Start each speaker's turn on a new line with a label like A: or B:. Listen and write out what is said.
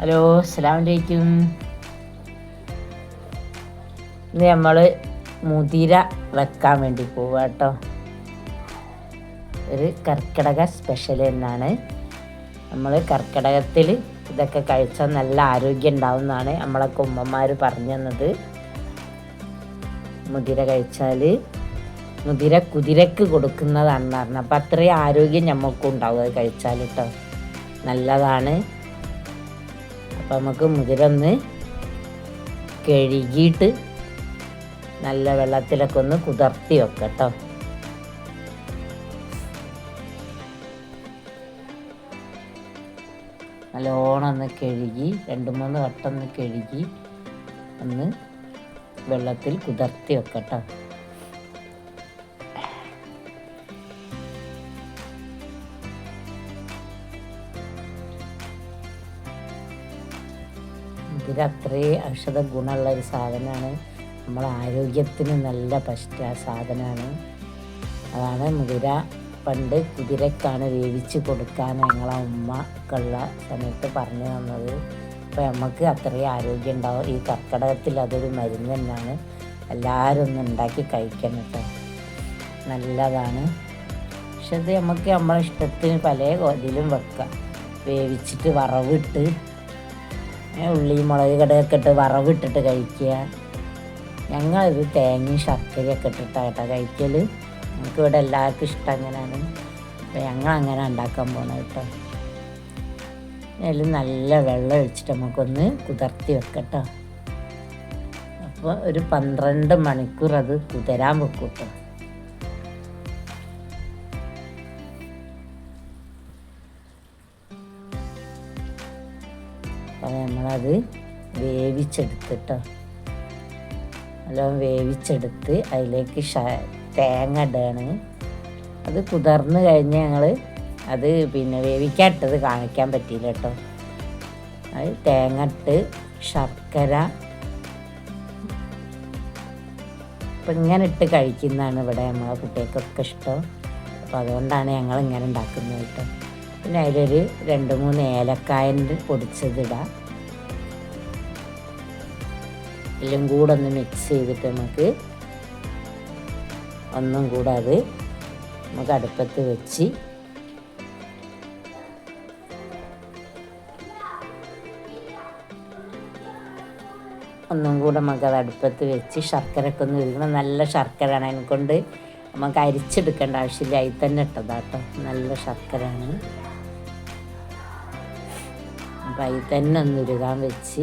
A: Hello അസ്സാം വലൈക്കും ഇന്ന് നമ്മൾ മുതിര വെക്കാൻ വേണ്ടി പോവുക കേട്ടോ ഒരു കർക്കിടക സ്പെഷ്യൽ എന്നാണ്. നമ്മൾ കർക്കിടകത്തിൽ ഇതൊക്കെ കഴിച്ചാൽ നല്ല ആരോഗ്യം ഉണ്ടാവും എന്നാണ് നമ്മളെ ഉമ്മമാർ പറഞ്ഞു തന്നത്. മുതിര കഴിച്ചാൽ മുതിര കുതിരക്ക് കൊടുക്കുന്നതാണെന്ന് പറഞ്ഞു. അപ്പം അത്രയും ആരോഗ്യം ഞമ്മക്കും ഉണ്ടാവും അത് കഴിച്ചാൽ കേട്ടോ നല്ലതാണ്. അപ്പം നമുക്ക് മുതിര ഒന്ന് കഴുകിയിട്ട് നല്ല വെള്ളത്തിലൊക്കെ ഒന്ന് കുതിർത്തി വെക്കാം കേട്ടോ നല്ലോണം ഒന്ന് കഴുകി രണ്ട് മൂന്ന് വട്ടം ഒന്ന് കഴുകി ഒന്ന് വെള്ളത്തിൽ കുതിർത്തി വെക്കട്ടോ. ഇതിൽ അത്രയും ഔഷധ ഗുണമുള്ള ഒരു സാധനമാണ്. നമ്മളെ ആരോഗ്യത്തിന് നല്ല പറ്റ സാധനമാണ്. അതാണ് മുതിര. പണ്ട് കുതിരക്കാണ് വേവിച്ച് കൊടുക്കാൻ ഞങ്ങളെ ഉമ്മക്കുള്ള സമയത്ത് പറഞ്ഞു തന്നത്. അപ്പോൾ നമുക്ക് അത്രയും ആരോഗ്യം ഉണ്ടാവും. ഈ കർക്കിടകത്തിൽ അതൊരു മരുന്ന് തന്നെയാണ്. എല്ലാവരും ഒന്ന് ഉണ്ടാക്കി കഴിക്കണം കേട്ടോ. നല്ലതാണ്. പക്ഷെ ഇത് നമുക്ക് നമ്മളെ ഇഷ്ടത്തിന് പല ഇതിലും വെക്കാം. വേവിച്ചിട്ട് വറവിട്ട് ഉള്ളി മുളക് കടയൊക്കെ ഇട്ട് വറവിട്ടിട്ട് കഴിക്കുക. ഞങ്ങളിത് തേങ്ങയും ശർക്കരയൊക്കെ ഇട്ടിട്ടാണ് കേട്ടോ കഴിക്കൽ നമുക്ക് ഇവിടെ എല്ലാവർക്കും ഇഷ്ടം അങ്ങനെയാണ്. അപ്പം ഞങ്ങൾ അങ്ങനെ ഉണ്ടാക്കാൻ പോകണം കേട്ടോ. അതിൽ നല്ല വെള്ളം ഒഴിച്ചിട്ട് നമുക്കൊന്ന് കുതിർത്തി വെക്കട്ടോ. അപ്പോൾ ഒരു പന്ത്രണ്ട് മണിക്കൂർ അത് കുതിരാൻ വെക്കും കേട്ടോ. അപ്പോൾ നമ്മളത് വേവിച്ചെടുത്തിട്ടോ. നല്ലോണം വേവിച്ചെടുത്ത് അതിലേക്ക് തേങ്ങ ഇടുകയാണ് അത് കുതിർന്ന് കഴിഞ്ഞ് ഞങ്ങൾ അത് പിന്നെ വേവിക്കാട്ടത് കാണിക്കാൻ പറ്റിയില്ല കേട്ടോ. അത് തേങ്ങ ഇട്ട് ശർക്കര അപ്പം ഇങ്ങനെ ഇട്ട് കഴിക്കുന്നതാണ് ഇവിടെ നമ്മളെ കുട്ടികൾക്കൊക്കെ ഇഷ്ടം. അപ്പോൾ അതുകൊണ്ടാണ് ഞങ്ങൾ ഇങ്ങനെ ഉണ്ടാക്കുന്നത് കേട്ടോ. പിന്നെ അതിലൊരു രണ്ട് മൂന്ന് ഏലക്കായന്റെ പൊടിച്ചതിടാം. എല്ലാം കൂടെ ഒന്ന് മിക്സ് ചെയ്തിട്ട് നമുക്ക് ഒന്നും കൂടെ അത് നമുക്ക് അടുപ്പത്ത് വെച്ച് ഒന്നും കൂടെ നമുക്ക് അത് അടുപ്പത്ത് വെച്ച് ശർക്കരയൊക്കെ ഒന്ന് ഒരുങ്ങണം നല്ല ശർക്കരയാണ് അതിനെ കൊണ്ട് നമുക്ക് അരിച്ചെടുക്കേണ്ട ആവശ്യമില്ല. അതിൽ തന്നെ ഇട്ടതാട്ടോ. നല്ല ശർക്കരയാണ്. അപ്പം അതിൽ തന്നെ ഒന്ന് ഉരുകാൻ വെച്ച്